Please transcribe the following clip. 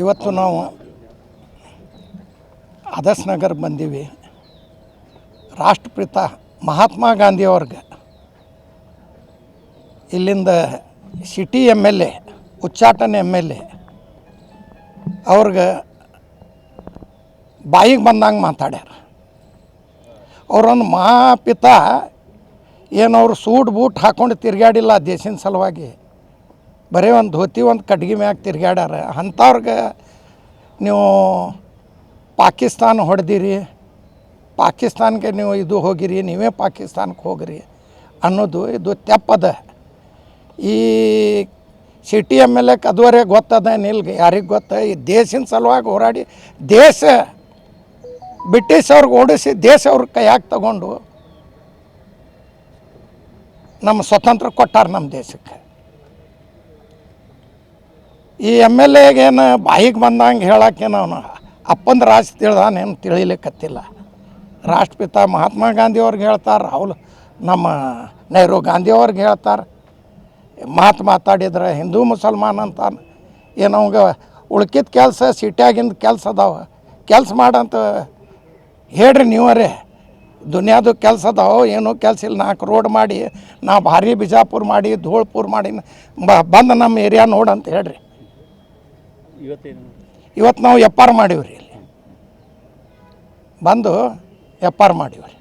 ಇವತ್ತು ನಾವು ಆದರ್ಶ ನಗರ ಬಂದೀವಿ. ರಾಷ್ಟ್ರಪಿತ ಮಹಾತ್ಮ ಗಾಂಧಿಯವ್ರಿಗೆ ಇಲ್ಲಿಂದ C T M L A, ಉಚ್ಚಾಟನ M L A, ಅವ್ರಿಗೆ ಬಾಯಿಗೆ ಬಂದಂಗೆ ಮಾತಾಡ್ಯಾರ. ಅವರೊಂದು ಮಹಾಪಿತ ಏನು ಅವ್ರು ಸೂಟ್ ಬೂಟ್ ಹಾಕ್ಕೊಂಡು ತಿರುಗಾಡಿಲ್ಲ ದೇಶಿನ ಸಲುವಾಗಿ. ಬರೀ ಒಂದು ಧೋತಿ, ಒಂದು ಕಟ್ಗೆ ಮ್ಯಾಗ ತಿರ್ಗ್ಯಾಡ್ಯಾರ. ಅಂಥವ್ರಿಗೆ ನೀವು ಪಾಕಿಸ್ತಾನ ಹೊಡೆದಿರಿ, ಪಾಕಿಸ್ತಾನ್ಗೆ ನೀವು ಇದು ಹೋಗಿರಿ, ನೀವೇ ಪಾಕಿಸ್ತಾನಕ್ಕೆ ಹೋಗಿರಿ ಅನ್ನೋದು ಇದು ತೆಪ್ಪದ. ಈ ಸಿಟಿ ಎಂ ಎಲ್ ಎಕ್ ಅದುವರೆ ಗೊತ್ತದ ನಿಲ್ಗೆ, ಯಾರಿಗೆ ಗೊತ್ತ? ಈ ದೇಶಿನ ಸಲುವಾಗಿ ಹೋರಾಡಿ ದೇಶ, ಬ್ರಿಟಿಷ್ ಅವ್ರಿಗೆ ಓಡಿಸಿ ದೇಶ ಅವ್ರ ಕೈಯಾಗಿ ತಗೊಂಡು ನಮ್ಮ ಸ್ವತಂತ್ರ ಕೊಟ್ಟಾರ ನಮ್ಮ ದೇಶಕ್ಕೆ. ಈ ಎಂ ಎಲ್ ಎಗೇನು ಬಾಯಿಗೆ ಬಂದಂಗೆ ಹೇಳಕ್ಕೇನು ಅವನು ಅಪ್ಪಂದು ರಾಜ್ ತಿಳಿದಾನೇನು ತಿಳಿಲಿಕ್ಕತ್ತಿಲ್ಲ. ರಾಷ್ಟ್ರಪಿತ ಮಹಾತ್ಮ ಗಾಂಧಿ ಅವ್ರಿಗೆ ಹೇಳ್ತಾರೆ ರಾಹುಲ್ ನಮ್ಮ ನೆಹರು ಗಾಂಧಿ ಅವ್ರಿಗೆ ಹೇಳ್ತಾರೆ ಮಾತು ಮಾತಾಡಿದ್ರೆ ಹಿಂದೂ ಮುಸಲ್ಮಾನ್ ಅಂತ ಏನು ಅವಂಗೆ ಉಳ್ಕಿದ ಕೆಲಸ ಸಿಟಿಯಾಗಿಂದ ಕೆಲಸ ಅದಾವ. ಕೆಲಸ ಮಾಡಂತ ಹೇಳ್ರಿ ನೀವರೇ, ದುನಿಯಾದು ಕೆಲಸ ಅದಾವ, ಏನೂ ಕೆಲಸ ಇಲ್ಲ. ನಾಲ್ಕು ರೋಡ್ ಮಾಡಿ, ನಾ ಭಾರಿ ಬಿಜಾಪುರ ಮಾಡಿ, ಧೂಳ್ಪುರ್ ಮಾಡಿ ಬಂದು ನಮ್ಮ ಏರಿಯಾ ನೋಡಂತ ಹೇಳ್ರಿ. ಇವತ್ತು ನಾವು ಎಪ್ಪಾರು ಮಾಡೀವ್ರಿ ಮಾಡೀವಿ ಇಲ್ಲಿ. ಬಂದು ಎಪ್ಪಾರ್ ಆರ್ ಮಾಡೀವಿ ರೀ